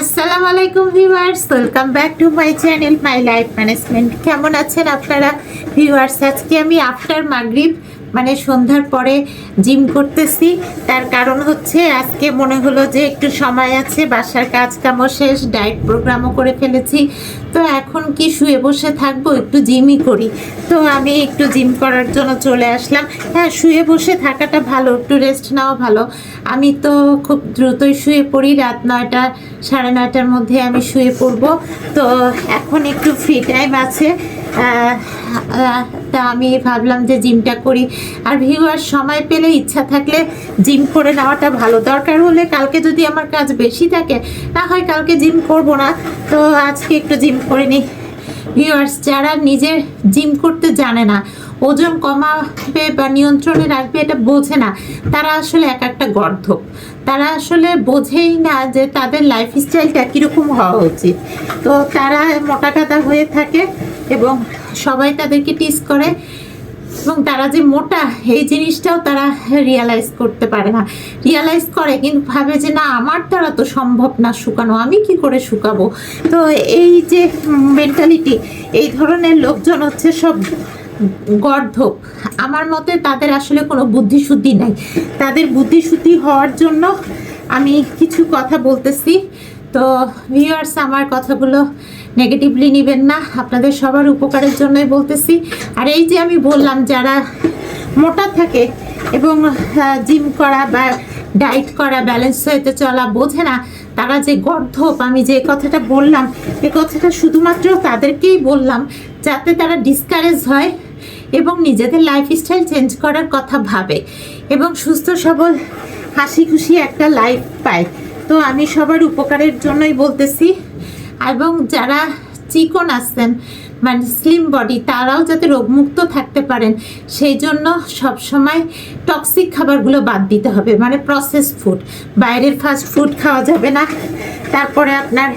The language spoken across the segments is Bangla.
আসসালামু আলাইকুম viewers, welcome back to my channel, my life management. কেমন আছেন আপনারা? ভিউয়ার্স, আজকে আমি আফটার মাগরিব মানে সন্ধ্যার পরে জিম করতেছি। তার কারণ হচ্ছে আজকে মনে হলো যে একটু সময় আছে, বাসার কাজ কামও শেষ, ডায়েট প্রোগ্রামও করে ফেলেছি। তো এখন কি শুয়ে বসে থাকব? একটু জিমই করি। তো আমি একটু জিম করার জন্য চলে আসলাম। হ্যাঁ শুয়ে বসে থাকাটা ভালো, একটু রেস্ট নেওয়া ভালো। আমি তো খুব দ্রুতই শুয়ে পড়ি, রাত নয়টা, সাড়ে নয়টার মধ্যে আমি শুয়ে পড়ব। তো এখন একটু ফ্রি টাইম আছে। তা আমি ভাবলাম যে জিমটা করি। আর ভিউয়ার সময় পেলে ইচ্ছা থাকলে জিম করে নেওয়াটা ভালো। দরকার হলে কালকে যদি আমার কাজ বেশি থাকে, না হয় কালকে জিম করব না। তো আজকে একটু জিম করে নিই। ভিউয়ার্স, যারা নিজের জিম করতে জানে না, ওজন কমাবে বা নিয়ন্ত্রণে রাখবে এটা বোঝে না। তারা আসলে এক একটা গর্ধপ তারা আসলে বোঝেই না যে তাদের লাইফ স্টাইলটা কীরকম হওয়া উচিত। তো তারা মোটা কাদা হয়ে থাকে এবং সবাই তাদেরকে টিস করে এবং তারা যে মোটা, এই জিনিসটাও তারা রিয়ালাইজ করতে পারে না। রিয়ালাইজ করে কিন্তু ভাবে যে, না, আমার দ্বারা তো সম্ভব না শুকানো, আমি কি করে শুকাবো? তো এই যে মেন্টালিটি এই ধরনের লোকজন হচ্ছে সব গর্ধপ আমার মতে তাদের আসলে কোনো বুদ্ধিশুদ্ধি নাই। তাদের বুদ্ধিশুদ্ধি হওয়ার জন্য আমি কিছু কথা বলতেছি। তো ভিউয়ার্স আমার কথাগুলো নেগেটিভলি নেবেন না। আপনাদের সবার উপকারের জন্যই বলতেছি। আর এই যে আমি বললাম, যারা মোটা থাকে এবং জিম করা বা ডায়েট করা ব্যালেন্স হইতে চলা বোঝে না, তারা যে গর্ধপ আমি যে কথাটা বললাম, এ কথাটা শুধুমাত্র তাদেরকেই বললাম, যাতে তারা ডিসকারেজ হয়। এবং নিজেদের লাইফস্টাইল চেঞ্জ করার কথা ভাবে এবং সুস্থ সবল হাসি খুশি একটা লাইফ পায়। তো আমি সবার উপকারের জন্যই বলতেছি। এবং যারা চিকন আসছেন মানে স্লিম বডি তারাও যাতে রোগমুক্ত থাকতে পারেন সেই জন্য সবসময় টক্সিক খাবারগুলো বাদ দিতে হবে। মানে প্রসেস ফুড বাইরের ফাস্ট ফুড খাওয়া যাবে না। তারপরে আপনার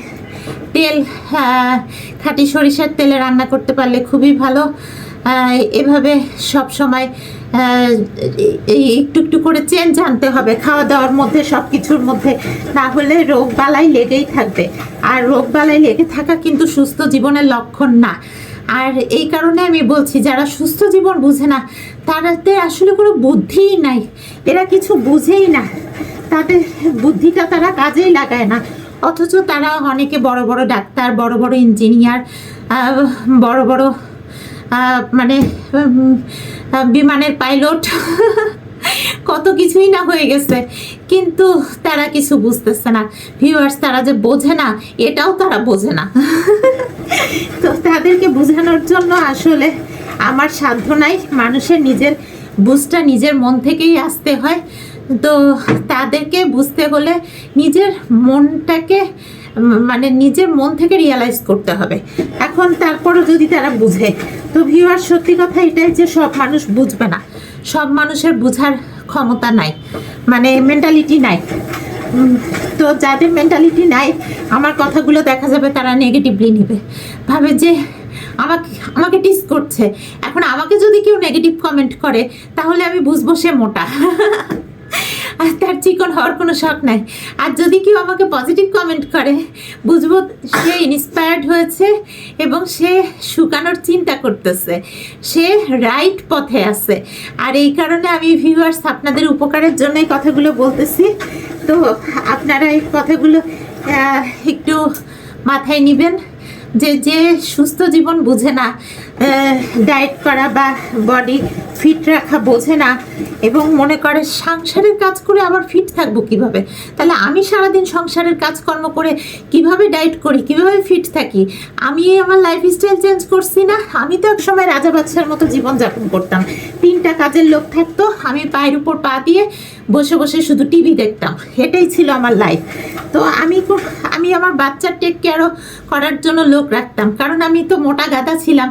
তেল আহ, খাঁটি সরিষার তেলে রান্না করতে পারলে খুবই ভালো। এভাবে সব সময় একটু একটু করে চেঞ্জ আনতে হবে। খাওয়া দাওয়ার মধ্যে, সব কিছুর মধ্যে। না হলে রোগ বালাই লেগেই থাকবে। আর রোগ বালাই লেগে থাকা কিন্তু সুস্থ জীবনের লক্ষণ না। আর এই কারণে আমি বলছি, যারা সুস্থ জীবন বুঝে না, তারাতে আসলে কোনো বুদ্ধিই নাই। এরা কিছু বুঝেই না। তাদের বুদ্ধিটা তারা কাজেই লাগায় না। অথচ তারা অনেকে বড় বড় ডাক্তার, বড় বড় ইঞ্জিনিয়ার বড় বড় মানে বিমানের পাইলট। কত কিছুই না হয়ে গেছে। কিন্তু তারা কিছু বুঝতেছে না। ভিউয়ার্স তারা যে বোঝে না, এটাও তারা বোঝে না। তো তাদেরকে বোঝানোর জন্য আসলে আমার সাধ্য নাই। মানুষের নিজের বুঝটা নিজের মন থেকেই আসতে হয়। তো তাদেরকে বুঝতে হলে নিজের মনটাকে মানে নিজের মন থেকে রিয়ালাইজ করতে হবে। এখন তারপরও যদি তারা বুঝে, তো ভিউয়ার সত্যি কথা এটাই যে সব মানুষ বুঝবে না। সব মানুষের বোঝার ক্ষমতা নাই মানে মেন্টালিটি নাই। তো যাদের মেন্টালিটি নাই, আমার কথাগুলো দেখা যাবে তারা নেগেটিভলি নেবে। ভাবে যে আমাকে আমাকে টিস করছে। এখন আমাকে যদি কেউ নেগেটিভ কমেন্ট করে, তাহলে আমি বুঝব সে মোটা। আর তার চিকন হওয়ার কোনো শখ নাই। আর যদি কেউ আমাকে পজিটিভ কমেন্ট করে, বুঝব সে ইন্সপায়ার্ড হয়েছে এবং সে শুকানোর চিন্তা করতেছে। সে রাইট পথে আছে। আর এই কারণে আমি ভিউয়ার্স আপনাদের উপকারের জন্য এই কথাগুলো বলতেছি। তো আপনারা এই কথাগুলো একটু মাথায় নেবেন যে যে সুস্থ জীবন বুঝে না ডায়েট করা বা বডি ফিট রাখা বোঝে না এবং মনে করে সংসারের কাজ করে আবার ফিট থাকব কীভাবে? তাহলে আমি সারাদিন সংসারের কাজকর্ম করে কীভাবে ডায়েট করি, কীভাবে ফিট থাকি? আমি আমার লাইফস্টাইল চেঞ্জ করছি না? আমি তো একসময় রাজা বাচ্চার মতো জীবনযাপন করতাম। তিনটা কাজের লোক থাকতো, আমি পায়ের উপর পা দিয়ে বসে বসে শুধু টিভি দেখতাম। এটাই ছিল আমার লাইফ তো আমি আমি আমার বাচ্চার টেক কেয়ারও করার জন্য লোক রাখতাম। কারণ আমি তো মোটা গাদা ছিলাম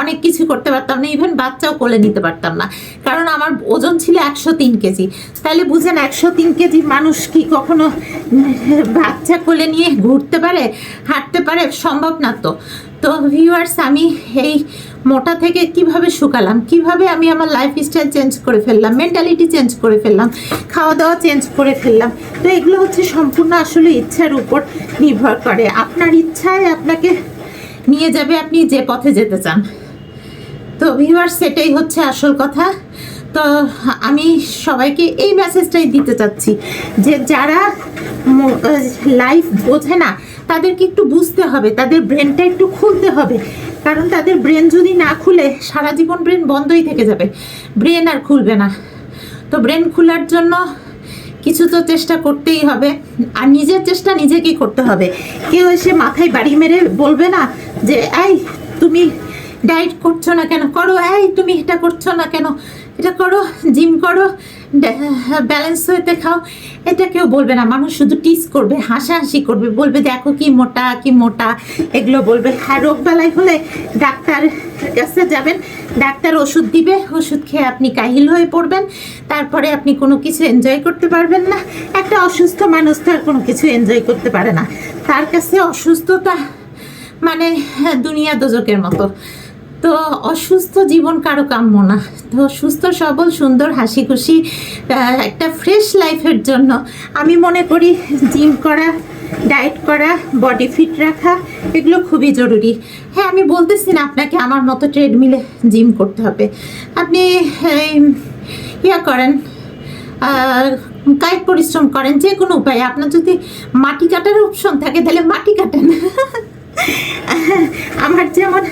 অনেক কিছু করতে পারতাম না ইভেন বাচ্চাও কোলে নিতে পারতাম না। কারণ আমার ওজন ছিল একশো তিন কেজি। তাহলে বুঝেন একশো তিন কেজি মানুষ কি কখনো বাচ্চা কোলে নিয়ে ঘুরতে পারে, হাঁটতে পারে? সম্ভব না তো। তো ভিউয়ার্স আমি এই মোটা থেকে কীভাবে শুকালাম? কীভাবে আমি আমার লাইফ স্টাইল চেঞ্জ করে ফেললাম? মেন্টালিটি চেঞ্জ করে ফেললাম? খাওয়া দাওয়া চেঞ্জ করে ফেললাম? তো এগুলো হচ্ছে সম্পূর্ণ আসলে ইচ্ছার উপর নির্ভর করে। আপনার ইচ্ছায় আপনাকে নিয়ে যাবে, আপনি যে পথে যেতে চান। তো ভিউয়ার সেটাই হচ্ছে আসল কথা। তো আমি সবাইকে এই মেসেজটাই দিতে চাচ্ছি যে যারা লাইফ বোঝে না, তাদেরকে একটু বুঝতে হবে, তাদের ব্রেনটা একটু খুলতে হবে। কারণ তাদের ব্রেন যদি না খুলে, সারা জীবন ব্রেন বন্ধই থেকে যাবে। ব্রেন আর খুলবে না। তো ব্রেন খোলার জন্য কিছু তো চেষ্টা করতেই হবে, আর নিজের চেষ্টা নিজেকেই করতে হবে। কেউ এসে মাথায় বাড়ি মেরে বলবে না যে, এই, তুমি ডায়েট করছ না কেন? করো, এই তুমি এটা করছ না কেন? এটা করো, জিম করো ব্যালেন্স হতে খাও। এটা কেউ বলবে না। মানুষ শুধু টিস করবে, হাসাহাসি করবে, বলবে, দেখো কি মোটা কি মোটা। এগুলো বলবে। আর রোগ বেলায় হলে ডাক্তার কাছে যাবেন। ডাক্তার ওষুধ দিবে। ওষুধ খেয়ে আপনি কাহিল হয়ে পড়বেন। তারপরে আপনি কোনো কিছু এনজয় করতে পারবেন না। একটা অসুস্থ মানুষ তো আর কোনো কিছু এনজয় করতে পারে না। তার কাছে অসুস্থতা মানে দুনিয়া দোজকের মতো। তো অসুস্থ জীবন কারও কাম্য না। তো সুস্থ, সবল, সুন্দর, হাসি খুশি একটা ফ্রেশ লাইফের জন্য আমি মনে করি জিম করা ডায়েট করা বডি ফিট রাখা, এগুলো খুবই জরুরি। হ্যাঁ আমি বলতেছি না আপনাকে আমার মতো ট্রেডমিলে জিম করতে হবে। আপনি ইয়া করেন কায়িক পরিশ্রম করেন যে কোনো উপায়ে। আপনার যদি মাটি কাটার অপশন থাকে, তাহলে মাটি কাটেন। আমার যেমন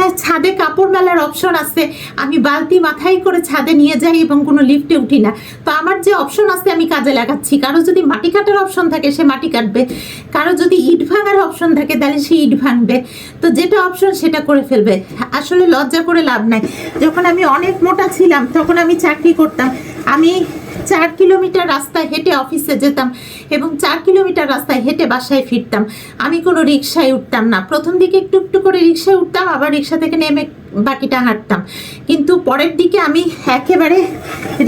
আহ, ছাদে কাপড় মেলার অপশন আছে। আমি বালতি মাথায় করে ছাদে নিয়ে যাই এবং কোনো লিফটে উঠি না। তো আমার যে অপশন আছে আমি কাজে লাগাচ্ছি। কারও যদি মাটি কাটার অপশন থাকে সে মাটি কাটবে। কারও যদি ইট ভাঙার অপশন থাকে তাহলে সে ইট ভাঙবে। তো যেটা অপশন সেটা করে ফেলবে। আসলে লজ্জা করে লাভ নাই। যখন আমি অনেক মোটা ছিলাম তখন আমি চাকরি করতাম। আমি চার কিলোমিটার রাস্তায় হেঁটে অফিসে যেতাম এবং চার কিলোমিটার রাস্তায় হেঁটে বাসায় ফিরতাম। আমি কোনো রিক্সায় উঠতাম না। প্রথম দিকে একটু একটু করে রিক্সায় উঠতাম, আবার রিক্সা থেকে নেমে বাকিটা হাঁটতাম। কিন্তু পরের দিকে আমি একেবারে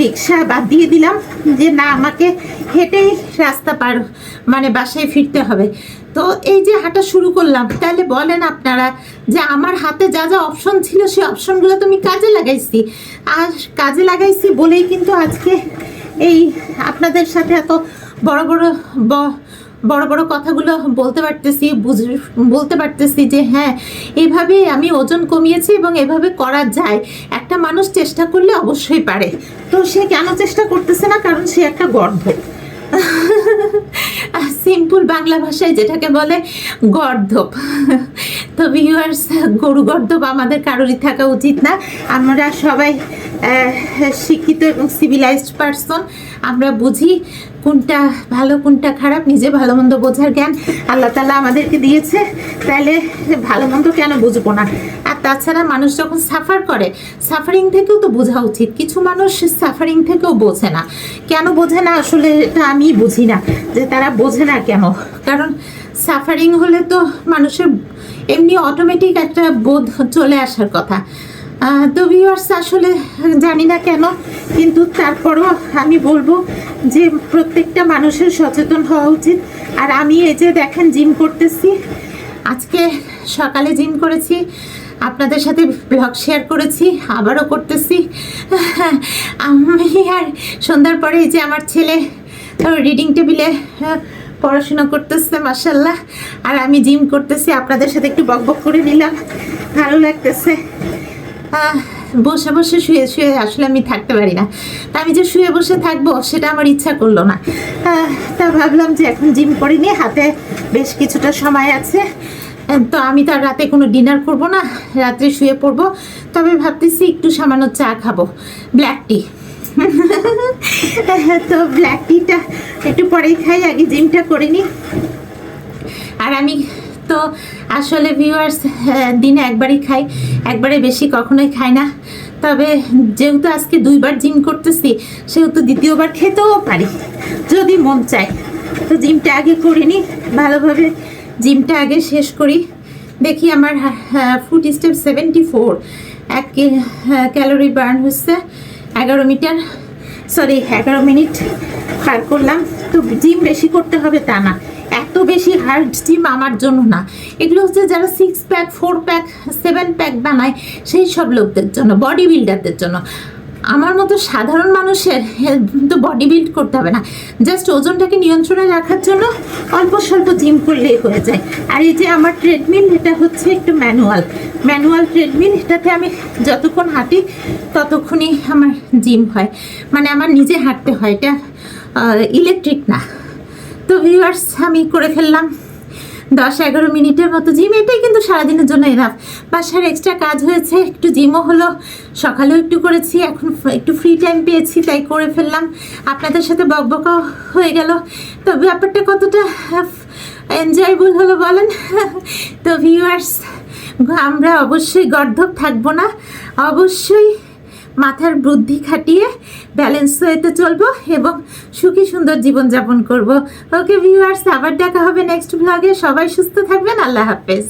রিক্সা বাদ দিয়ে দিলাম যে, না, আমাকে হেঁটেই রাস্তা পার মানে বাসায় ফিরতে হবে। তো এই যে হাঁটা শুরু করলাম, তাহলে বলেন আপনারা যে, আমার হাতে যা যা অপশন ছিল সেই অপশনগুলো তো আমি কাজে লাগাইছি। আর কাজে লাগাইছি বলেই কিন্তু আজকে এই আপনাদের সাথে এত বড় বড় বড় বড় কথাগুলো বলতে পারতেছি, বুঝ, বলতে পারতেছি যে হ্যাঁ এভাবে আমি ওজন কমিয়েছি এবং এভাবে করা যায়। একটা মানুষ চেষ্টা করলে অবশ্যই পারে। তো সে কেন চেষ্টা করতেছে না? কারণ সে একটা গর্ভ সিম্পল বাংলা ভাষায় যেটাকে বলে গর্ধপ তো ভিউয়ার্স গরু গর্ধপ আমাদের কারোরই থাকা উচিত না। আমরা সবাই শিক্ষিত এবং সিভিলাইজড পার্সন আমরা বুঝি কোনটা ভালো, কোনটা খারাপ, নিজে ভালো মন্দ বোঝার জ্ঞান আল্লাহ তালা আমাদেরকে দিয়েছে। তাহলে ভালো মন্দ কেন বুঝব না? আর তাছাড়া মানুষ যখন সাফার করে সাফারিং থেকেও তো বোঝা উচিত। কিছু মানুষ সাফারিং থেকেও বোঝে না। কেন বোঝে না? আসলে এটা আমি বুঝি না যে তারা বোঝে না কেন? কারণ সাফারিং হলে তো মানুষের এমনি অটোমেটিক একটা বোধ চলে আসার কথা। তো ভিউয়ার্স আসলে জানি না কেন, কিন্তু তারপরও আমি বলব যে প্রত্যেকটা মানুষের সচেতন হওয়া উচিত। আর আমি এই যে দেখেন জিম করতেছি, আজকে সকালে জিম করেছি, আপনাদের সাথে ব্লগ শেয়ার করেছি, আবারও করতেছি। আমি আর সন্ধ্যার পরে এই যে আমার ছেলে রিডিং টেবিলে পড়াশোনা করতেছে মাসাল্লাহ আর আমি জিম করতেছি, আপনাদের সাথে একটু বকবক করে নিলাম। ভালো লাগতেছে। বসে বসে শুয়ে শুয়ে আসলে আমি থাকতে পারি না। তা আমি যে শুয়ে বসে থাকব, সেটা আমার ইচ্ছা করল না। তা ভাবলাম যে এখন জিম করে নিয়ে হাতে বেশ কিছুটা সময় আছে। তো আমি তো আর রাতে কোনো ডিনার করব না, রাত্রে শুয়ে পড়ব। তবে ভাবতেছি একটু সামান্য চা খাব, ব্ল্যাক টি। তো ব্ল্যাক টিটা একটু পরেই খাই, আগে জিমটা করে নিই। আর আমি তো আসলে ভিউয়ার্স দিনে একবারই খাই, একবারে বেশি কখনোই খাই না। তবে যেহেতু আজকে দুইবার জিম করতেছি, সেহেতু দ্বিতীয়বার খেতেও পারি, যদি মন চায়। তো জিমটা আগে করে নিই, ভালোভাবে জিমটা আগে শেষ করি। দেখি আমার ফুড স্টেপ সেভেন্টি ফোর এক ক্যালোরি বার্ন হচ্ছে, এগারো মিটার সরি এগারো মিনিট পার করলাম। তো জিম বেশি করতে হবে তা না। এত বেশি হার্ড জিম আমার জন্য না। এগুলো হচ্ছে যারা six pack four pack seven pack বানায়, সেই সব লোকদের জন্য বডি বিল্ডারদের জন্য। আমার মতো সাধারণ মানুষের তো বডি বিল্ড করতে হবে না। জাস্ট ওজনটাকে নিয়ন্ত্রণে রাখার জন্য অল্প স্বল্প জিম করলেই হয়ে যায়। আর এই যে আমার ট্রেডমিল এটা হচ্ছে একটু ম্যানুয়াল ম্যানুয়াল ট্রেডমিল এটাতে আমি যতক্ষণ হাঁটি, ততক্ষণই আমার জিম হয়। মানে আমার নিজে হাঁটতে হয়। এটা ইলেকট্রিক না। তো ভিউয়ার্স আমি করে ফেললাম। দশ এগারো মিনিটের মতো জিম এটাই কিন্তু সারাদিনের জন্য এনাফ বাসার এক্সট্রা কাজ হয়েছে, একটু জিমও হলো। সকালেও একটু করেছি, এখন একটু ফ্রি টাইম পেয়েছি, তাই করে ফেললাম। আপনাদের সাথে বকবকাও হয়ে গেল। তো ব্যাপারটা কতটা এনজয়েবল হলো বলেন? তো ভিউয়ার্স আমরা অবশ্যই গর্ধব থাকব না। অবশ্যই মাথার বুদ্ধি খাটিয়ে ব্যালেন্স হয়েতে চলবো এবং সুখী সুন্দর জীবনযাপন করব। ওকে ভিউয়ার্স আবার দেখা হবে নেক্সট ব্লগে সবাই সুস্থ থাকবেন। আল্লাহ হাফেজ।